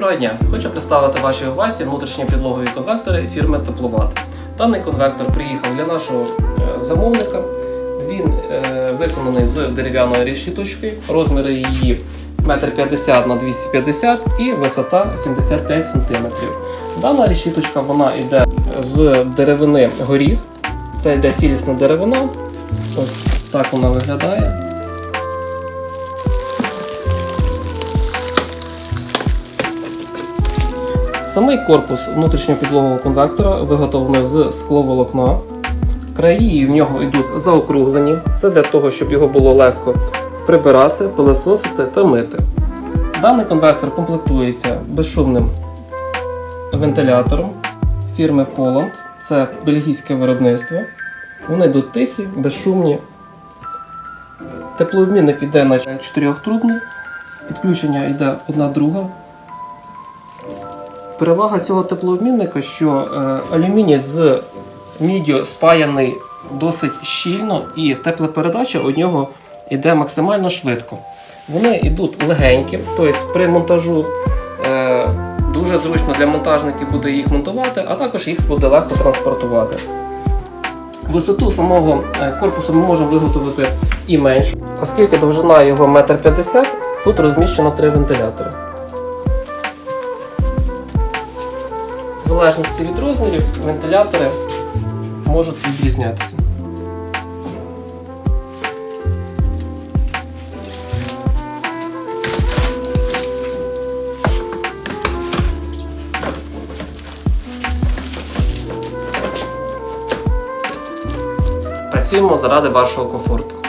Доброго дня! Хочу представити вашій увазі внутрішні підлогові конвектори фірми Тепловат. Даний конвектор приїхав для нашого е, замовника. Він е, виконаний з дерев'яною решіточкою, розміри її 1,50 на 250 і висота 75 см. Дана решіточка вона йде з деревини горіх. Це йде сілісна деревина. Ось так вона виглядає. Самий корпус внутрішнього підлогового конвектора виготовлений з скловолокна. Краї в нього йдуть заокруглені. Це для того, щоб його було легко прибирати, пилососити та мити. Даний конвектор комплектується безшумним вентилятором фірми Poland. Це бельгійське виробництво. Вони йдуть тихі, безшумні. Теплообмінник йде на чотирьохтрубний. Підключення йде одна друга. Перевага цього теплообмінника, що е, алюміній з міддю спаяний досить щільно, і теплопередача у нього йде максимально швидко. Вони йдуть легенькі, тобто при монтажу е, дуже зручно для монтажників буде їх монтувати, а також їх буде легко транспортувати. Висоту самого е, корпусу ми можемо виготовити і меншу, оскільки довжина його 1,50 м, тут розміщено три вентилятори. Залежності від розмірів вентилятори можуть відрізнятися. Працюємо заради вашого комфорту.